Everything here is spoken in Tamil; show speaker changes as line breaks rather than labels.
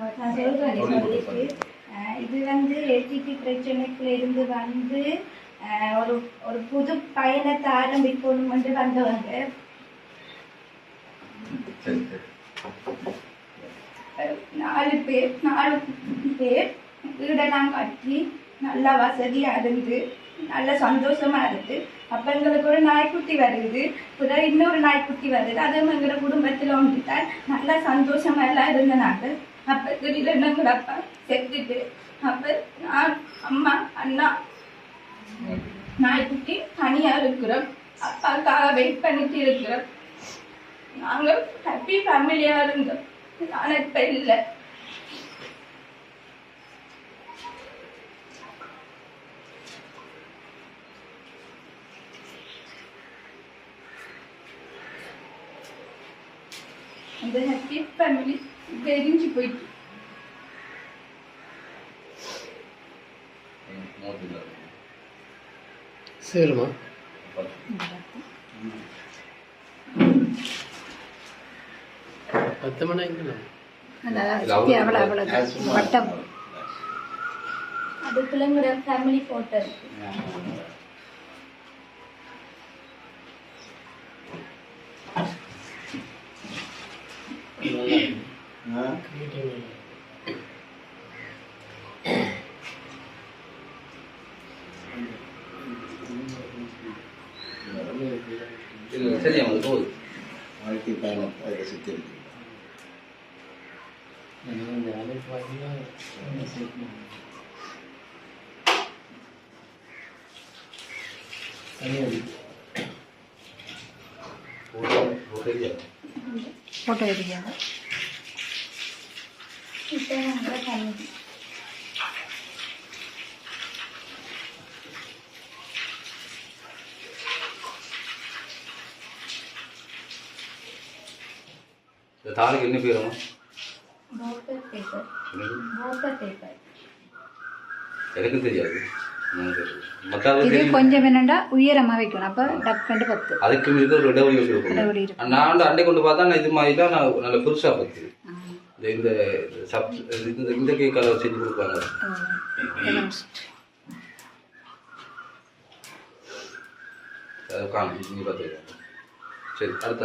நான் இது வந்து எல்டிடி பிரச்சனைக்குள்ள இருந்து வந்து ஒரு ஒரு புது பயணத்தை ஆரம்பிக்கணும் என்று வந்தவங்க. நாலு பேர் நாலு பேர் வீடெல்லாம் கட்டி நல்லா வசதியா இருந்து நல்ல சந்தோஷமா இருக்கு அப்ப எங்களுக்கு ஒரு நாய்க்குட்டி வருது பிறகு இன்னொரு நாய்க்குட்டி வருது அதுவும் எங்களோட குடும்பத்துல ஒன்றுதான் நல்லா சந்தோஷமா எல்லாம் இருந்தனாங்க. அப்ப திடீர்னு கிடப்பா செத்துட்டு. அப்ப நான் அம்மா அண்ணா நாய்க்குட்டி தனியா இருக்கிறோம். அப்பாக்காக வெயிட் பண்ணிட்டு இருக்கிறோம். நாங்கள் ஹாப்பி ஃபேமிலியா இருந்தோம். நான் இப்ப இல்லை. அந்த ஹாப்பி ஃபேமிலி எரிஞ்சு போயிட்டு
நோட்டில்
சரிம்மா பத்து மணி எங்கே
சுத்தி அவ்வளோ அவ்வளோ வட்டம் அதுக்குள்ள எங்களோட ஃபேமிலி போட்டோ இருக்கு
இல்லை சரி அவங்களுக்கு போகுது
வாழ்க்கை பயணம் அதை சுற்றி இருக்கு
தெரியாது
ஃபோட்டோ ಫೋಟೋ ಇದೆಯಲ್ಲ
तार कितने पे रहा
बहुत पे पेपर बहुत
पे पेपर। तेरे कितने जाएगी?
இது. கொஞ்சம் என்னண்டா உயரமா வைக்கணும். அப்ப டக்குண்டு பத்து.
அதுக்கு மீது ஒரு இடைவெளி
இருக்கும்.
நான் அண்டை கொண்டு பார்த்தா இது மாதிரி தான் நான் நல்ல புதுசாக பார்த்து. இந்த இந்த சப் இந்த இந்த கேக் கலர் செஞ்சு கொடுப்பாங்க. காணும் பார்த்துக்கலாம் சரி அடுத்த